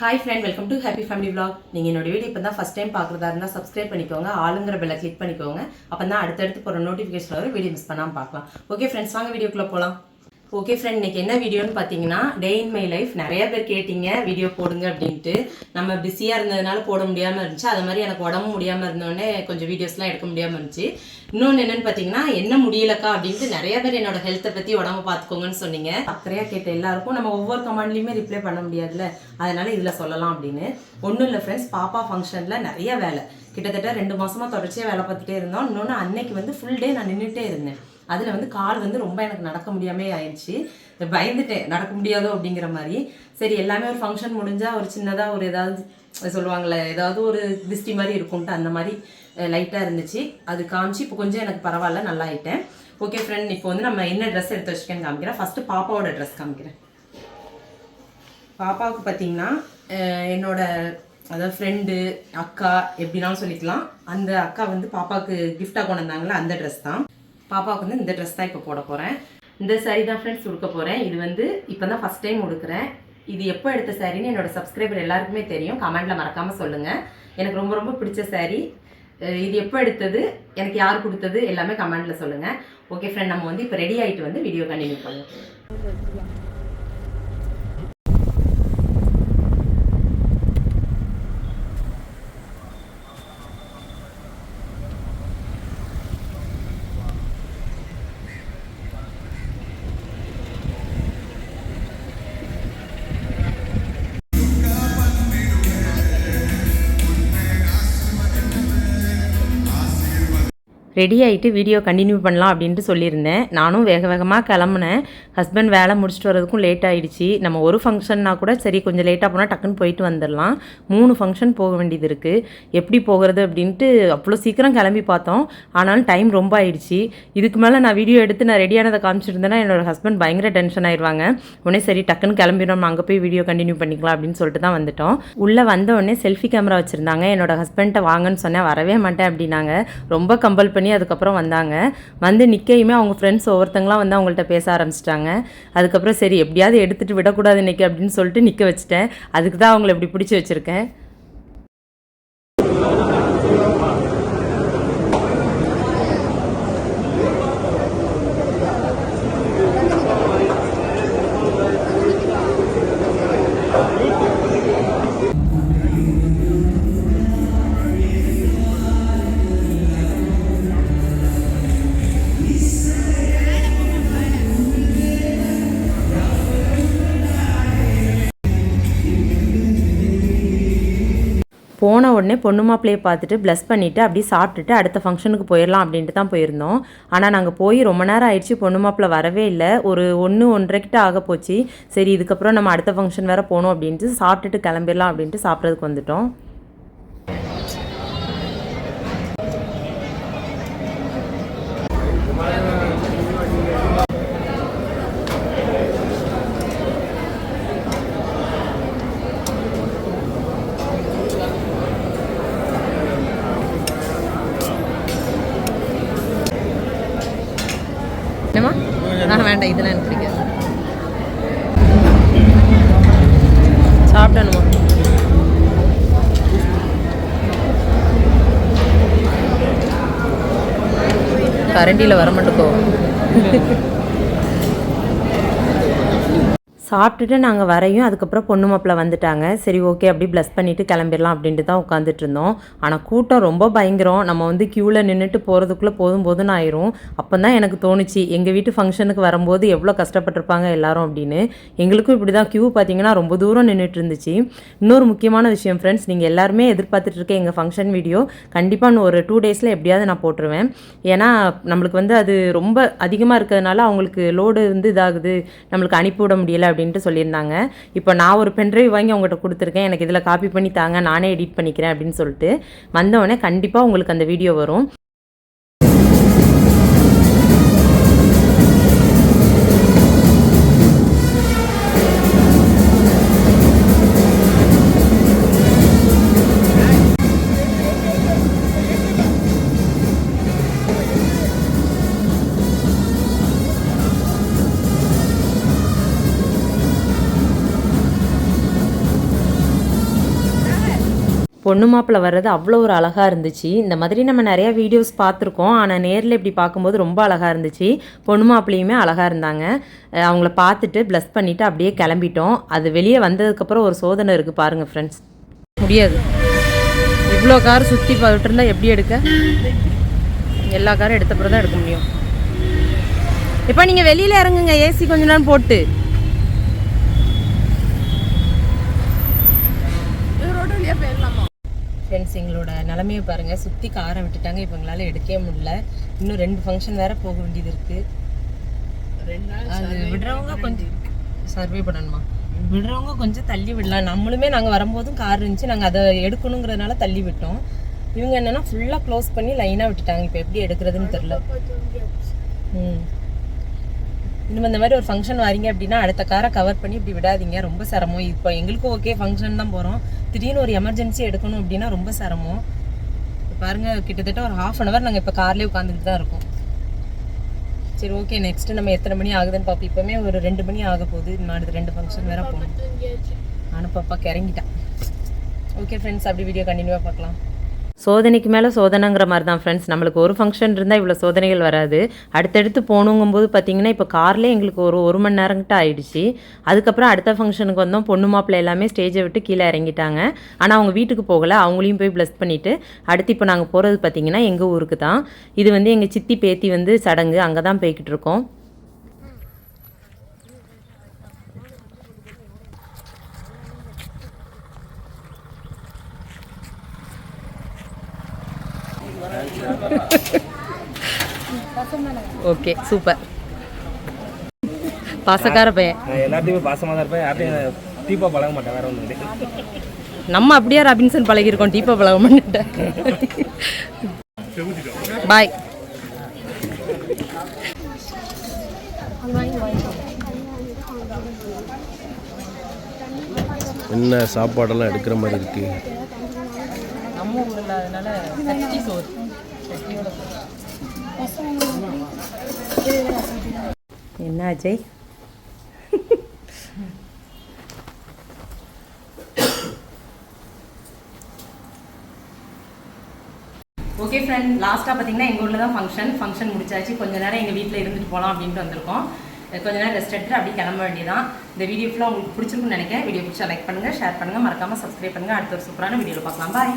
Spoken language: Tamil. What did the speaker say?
Hi friend welcome to happy family vlog நீங்கள் என்னோட வீடியோ இப்போ தான் ஃபஸ்ட் டைம் பார்க்குறதா இருந்தால் சப்ஸ்கிரைப் பண்ணிக்கோங்க ஆளுங்கிற பெல்லை கிளிக் பண்ணிக்கோங்க. அப்போ தான் அடுத்தடுத்து போகிற நோட்டிஃபிகேஷன் வரும் வீடியோ மிஸ் பண்ணாமல் பார்க்கலாம். ஓகே ஃப்ரெண்ட்ஸ் வாங்க வீடியோக்குள்ளே போகலாம் ஓகே ஃப்ரெண்ட் இன்னைக்கு என்ன வீடியோன்னு பார்த்தீங்கன்னா டே இன் மை லைஃப் நிறைய பேர் கேட்டிங்க வீடியோ போடுங்க அப்படின்ட்டு. நம்ம பிஸியாக இருந்ததுனால போட முடியாமல் இருந்துச்சு. அது மாதிரி எனக்கு உடம்பு முடியாமல் இருந்தோடனே கொஞ்சம் வீடியோஸ்லாம் எடுக்க முடியாமல் இருந்துச்சு. இன்னொன்று என்னென்னு பார்த்தீங்கன்னா என்ன முடியலக்கா அப்படின்ட்டு நிறைய பேர் என்னோட ஹெல்த்தை பற்றி உடம்பு பார்த்துக்கோங்கன்னு சொன்னீங்க. அக்கறையாக கேட்ட எல்லாருக்கும் நம்ம ஒவ்வொரு கமெண்ட்லையுமே ரிப்ளை பண்ண முடியாதுல்ல. அதனால இதில் சொல்லலாம் அப்படின்னு. ஒன்றும் இல்லை ஃப்ரெண்ட்ஸ் பாப்பா ஃபங்க்ஷனில் நிறைய வேலை. கிட்டத்தட்ட ரெண்டு மாசமா தொடர்ச்சியாக வேலை பார்த்துட்டே இருந்தோம். இன்னொன்று அன்னைக்கு வந்து ஃபுல் டே நான் நின்றுட்டே இருந்தேன். அதில் வந்து கால் வந்து ரொம்ப எனக்கு நடக்க முடியாமே ஆயிடுச்சு. பயந்துட்டேன் நடக்க முடியாதோ அப்படிங்கிற மாதிரி. சரி எல்லாமே ஒரு ஃபங்க்ஷன் முடிஞ்சால் ஒரு சின்னதாக ஒரு ஏதாவது சொல்லுவாங்களே ஏதாவது ஒரு திஷ்டி மாதிரி இருக்கும்ட்டு அந்த மாதிரி லைட்டாக இருந்துச்சு. அது காமிச்சு இப்போ கொஞ்சம் எனக்கு பரவாயில்ல நல்லா ஆயிட்டேன். ஓகே ஃப்ரெண்ட் இப்போ வந்து நம்ம என்ன ட்ரெஸ் எடுத்து வச்சுக்கேன்னு காமிக்கிறேன். ஃபஸ்ட்டு பாப்பாவோட ட்ரெஸ் காமிக்கிறேன். பாப்பாவுக்கு பார்த்தீங்கன்னா என்னோடய என்னோட அதாவது ஃப்ரெண்டு அக்கா எப்படினாலும் சொல்லிக்கலாம். அந்த அக்கா வந்து பாப்பாவுக்கு கிஃப்டாக கொண்டு வந்தாங்களே அந்த ட்ரெஸ் தான். பாப்பாவுக்கு வந்து இந்த ட்ரெஸ் தான் இப்போ போட போகிறேன் இந்த saree தான் ஃப்ரெண்ட்ஸ் உடுக்க போகிறேன் இது வந்து இப்போ தான் ஃபஸ்ட் டைம் உடுக்கிறேன். இது எப்போ எடுத்த சாரின்னு என்னோட சப்ஸ்கிரைபர் எல்லாருக்குமே தெரியும். கமெண்ட்டில் மறக்காமல் சொல்லுங்கள் எனக்கு ரொம்ப ரொம்ப பிடிச்ச saree. இது எப்போ எடுத்தது? எனக்கு யார் கொடுத்தது? எல்லாமே கமெண்ட்டில் சொல்லுங்கள் ஓகே ஃப்ரெண்ட் நம்ம வந்து இப்போ ரெடி ஆகிட்டு வந்து வீடியோ கண்டினியூ பண்ணுவோம் ரெடி ஆகிட்டு வீடியோ கண்டினியூ பண்ணலாம் அப்படின்ட்டு சொல்லியிருந்தேன். நானும் வேக வேகமாக கிளம்புனேன். ஹஸ்பண்ட் வேலை முடிச்சுட்டு வரதுக்கும் லேட் ஆகிடுச்சு நம்ம ஒரு ஃபங்க்ஷன்னா கூட சரி கொஞ்சம் லேட்டாக போனால் டக்குன்னு போயிட்டு வந்துடலாம். மூணு ஃபங்க்ஷன் போக வேண்டியது இருக்குது எப்படி போகிறது அப்படின்ட்டு அவ்வளோ சீக்கிரம் கிளம்பி பார்த்தோம். ஆனாலும் டைம் ரொம்ப ஆயிடுச்சு. இதுக்கு மேலே நான் வீடியோ எடுத்து நான் ரெடியானதை காமிச்சிருந்தேன்னா என்னோடய ஹஸ்பண்ட் பயங்கர டென்ஷன் ஆயிடுவாங்க உடனே சரி டக்குன்னு கிளம்பிடும் அங்கே போய் வீடியோ கண்டினியூ பண்ணிக்கலாம் அப்படின்னு சொல்லிட்டு தான் வந்துட்டோம். உள்ளே வந்த உடனே செல்ஃபி கேமரா வச்சுருந்தாங்க. என்னோட ஹஸ்பண்ட்டை வாங்கன்னு சொன்னேன். வரவே மாட்டேன் அப்படின்னாங்க. ரொம்ப கம்பல் பண்ணி அதுக்கப்புறம் வந்தாங்க. வந்து நிற்கையுமே அவங்க ஃப்ரெண்ட்ஸ் ஒவ்வொருத்தங்களாம் வந்து அவங்கள்ட்ட பேச ஆரம்பிச்சிட்டாங்க. அதுக்கப்புறம் சரி எப்படியாவது எடுத்துகிட்டு விடக்கூடாது இன்னைக்கு அப்படின்னு சொல்லிட்டு நிற்க வச்சுட்டேன். அதுக்கு தான் அவங்கள இப்படி பிடிச்சி வச்சுருக்கேன். போன உடனே பொண்ணு மாப்பிள்ளையை பார்த்துட்டு ப்ளஸ் பண்ணிவிட்டு அப்படியே சாப்பிட்டுட்டு அடுத்த ஃபங்க்ஷனுக்கு போயிடலாம் அப்படின்ட்டு தான் போயிருந்தோம். ஆனால் நாங்கள் போய் ரொம்ப நேரம் ஆயிடுச்சு பொண்ணு மாப்பிள்ளை வரவே இல்லை. ஒரு ஒன்று ஒன்றரைக்கிட்ட ஆக போச்சு. சரி இதுக்கப்புறம் நம்ம அடுத்த ஃபங்க்ஷன் வேறு போகணும் அப்படின்ட்டு சாப்பிட்டுட்டு கிளம்பிடலாம் அப்படின்ட்டு சாப்பிட்றதுக்கு வந்துட்டோம். ஆ வேண்டாம் இதெல்லாம் எனக்கு பிடிக்காது. சாப்பிடணுமா? கரண்டியில் வர மாட்டேக்கோ சாப்பிட்டுட்டு நாங்கள் வரையும் அதுக்கப்புறம் பொண்ணு மாப்பிள்ள வந்துட்டாங்க. சரி ஓகே அப்படி ப்ளஸ் பண்ணிவிட்டு கிளம்பிடலாம் அப்படின்ட்டு தான் உட்காந்துட்டு இருந்தோம். ஆனால் கூட்டம் ரொம்ப பயங்கரம். நம்ம வந்து க்யூவில் நின்றுட்டு போகிறதுக்குள்ளே போதும் போதும்னு ஆயிரும். அப்போ தான் எனக்கு தோணுச்சு எங்கள் வீட்டு ஃபங்க்ஷனுக்கு வரும்போது எவ்வளோ கஷ்டப்பட்டிருப்பாங்க எல்லாரும் அப்படின்னு. எங்களுக்கும் இப்படி தான் க்யூ பார்த்தீங்கன்னா ரொம்ப தூரம் நின்றுட்டு இருந்துச்சு. இன்னொரு முக்கியமான விஷயம் ஃப்ரெண்ட்ஸ் நீங்கள் எல்லாருமே எதிர்பார்த்துட்டு இருக்க எங்கள் ஃபங்க்ஷன் வீடியோ கண்டிப்பாக இன்னும் ஒரு டூ டேஸில் எப்படியாவது நான் போட்டுருவேன். ஏன்னா நம்மளுக்கு வந்து அது ரொம்ப அதிகமாக இருக்கிறதுனால அவங்களுக்கு லோடு வந்து இதாகுது. நம்மளுக்கு அனுப்பிவிட முடியலை அப்படின்ட்டு சொல்லியிருந்தாங்க. இப்போ நான் ஒரு பென்ட்ரைவ் வாங்கி அவங்ககிட்ட கொடுத்துருக்கேன். எனக்கு இதில் காப்பி பண்ணி தாங்க. நானே எடிட் பண்ணிக்கிறேன் அப்படின்னு சொல்லிட்டு வந்தவொடனே கண்டிப்பாக உங்களுக்கு அந்த வீடியோ வரும். பொண்ணு மாப்பிள்ளை வர்றது அவ்வளோ ஒரு அழகாக இருந்துச்சு. இந்த மாதிரி நம்ம நிறையா வீடியோஸ் பார்த்துருக்கோம். ஆனால் நேரில் இப்படி பார்க்கும்போது ரொம்ப அழகாக இருந்துச்சு. பொண்ணு மாப்பிள்ளையுமே அழகாக இருந்தாங்க. அவங்கள பார்த்துட்டு ப்ளஸ் பண்ணிவிட்டு அப்படியே கிளம்பிட்டோம். அது வெளியே வந்ததுக்கப்புறம் ஒரு சோதனை இருக்குது பாருங்கள் ஃப்ரெண்ட்ஸ் முடியாது. இவ்வளோ கார் சுற்றி போட்டுருந்தா எப்படி எடுக்க? எல்லா காரும் எடுத்தப்புறம் தான் எடுக்க முடியும். இப்போ நீங்கள் வெளியில் இறங்குங்க. ஏசி கொஞ்ச நேரம் போட்டு. ஃப்ரெண்ட்ஸ் எங்களோட நிலமையை பாருங்கள் சுற்றி காரை விட்டுட்டாங்க. இப்போ எங்களால் எடுக்கவே முடியல. இன்னும் ரெண்டு ஃபங்க்ஷன் வேற போக வேண்டியது இருக்குது அது விடுறவங்க கொஞ்சம் சர்வே பண்ணணுமா? விடுறவங்க கொஞ்சம் தள்ளி விடலாம். நம்மளுமே நாங்கள் வரும்போதும் கார் இருந்துச்சு. நாங்கள் அதை எடுக்கணுங்கிறதுனால தள்ளி விட்டோம். இவங்க என்னன்னா ஃபுல்லாக க்ளோஸ் பண்ணி லைனாக விட்டுட்டாங்க. இப்போ எப்படி எடுக்கிறதுன்னு தெரில ம். இனிமே இந்த மாதிரி ஒரு ஃபங்க்ஷன் வரீங்க அப்படின்னா அடுத்த காரை கவர் பண்ணி இப்படி விடாதீங்க. ரொம்ப சிரமம். இப்போ எங்களுக்கும் ஓகே ஃபங்க்ஷன் தான் போகிறோம் திடீர்னு ஒரு எமர்ஜென்சி எடுக்கணும் அப்படின்னா ரொம்ப சிரமம். பாருங்கள் பாருங்க கிட்டத்தட்ட ஒரு ஹாஃப் அன் அவர் நாங்கள் இப்போ கார்லேயே உட்காந்துட்டு தான் இருக்கோம். சரி ஓகே நெக்ஸ்ட் நம்ம எத்தனை மணி ஆகுதுன்னு பார்ப்போம். இப்போமே ஒரு ரெண்டு மணி ஆக போகுது. இன்னும் ரெண்டு ஃபங்க்ஷன் வேற போகணும். நானும் பாப்பா கிறங்கிட்டேன் ஓகே ஃப்ரெண்ட்ஸ் அப்படி வீடியோ கண்டினியூவாக பார்க்கலாம். சோதனைக்கு மேலே சோதனைங்கிற மாதிரி தான் ஃப்ரெண்ட்ஸ் நம்மளுக்கு ஒரு ஃபங்க்ஷன் இருந்தால் இவ்வளோ சோதனைகள் வராது. அடுத்தடுத்து போகணுங்கும்போது பார்த்தீங்கன்னா இப்போ கார்லேயே எங்களுக்கு ஒரு ஒரு மணி நேரங்கிட்ட ஆயிடுச்சு. அதுக்கப்புறம் அடுத்த ஃபங்க்ஷனுக்கு வந்தோம். பொண்ணு மாப்பிள்ளை எல்லாமே ஸ்டேஜை விட்டு கீழே இறங்கிட்டாங்க. ஆனால் அவங்க வீட்டுக்கு போகலை. அவங்களையும் போய் ப்ளஸ் பண்ணிவிட்டு அடுத்து இப்போ நாங்கள் போகிறது பார்த்தீங்கன்னா எங்கள் ஊருக்கு தான் இது வந்து எங்கள் சித்தி பேத்தி வந்து சடங்கு. அங்கே தான் போய்கிட்டு இருக்கோம். ஓகே சூப்பர் பாசக்கார பையன். எல்லாத்தையுமே பாசமாக தான் இருப்பேன். யார்ட்டையும் தீப்பா பழக மாட்டேன். வேற கிடையாது நம்ம அப்படியே ராபின்சன் பழகிருக்கோம் டீப்பா பழக மாட்டேன் பாய் என்ன சாப்பாடெல்லாம் எடுக்கிற மாதிரி இருக்கு? நம்ம ஊரில் அதனால சட்டி சோறு. சட்டியோட என்ன அஜய்? ஓகே ஃப்ரெண்ட் லாஸ்ட்டாக பார்த்தீங்கன்னா எங்கள் ஊரில் தான் ஃபங்க்ஷன் ஃபங்க்ஷன் முடிச்சாச்சு. கொஞ்ச நேரம் எங்கள் வீட்டில் இருந்துட்டு போகலாம் அப்படின்ட்டு வந்திருக்கோம். கொஞ்ச நேரம் ரெஸ்ட் எடுத்துட்டு அப்படியே கிளம்ப வேண்டியதான் இந்த வீடியோ ஃபுல்லாக உங்களுக்கு பிடிச்சிருக்குன்னு நினைக்கிறேன். வீடியோ பிடிச்சா லைக் பண்ணுங்கள் ஷேர் பண்ணுங்கள் மறக்காமல் சப்ஸ்கிரைப் பண்ணுங்கள் அடுத்த ஒரு சூப்பரான வீடியோவில் பார்க்கலாம். பாய்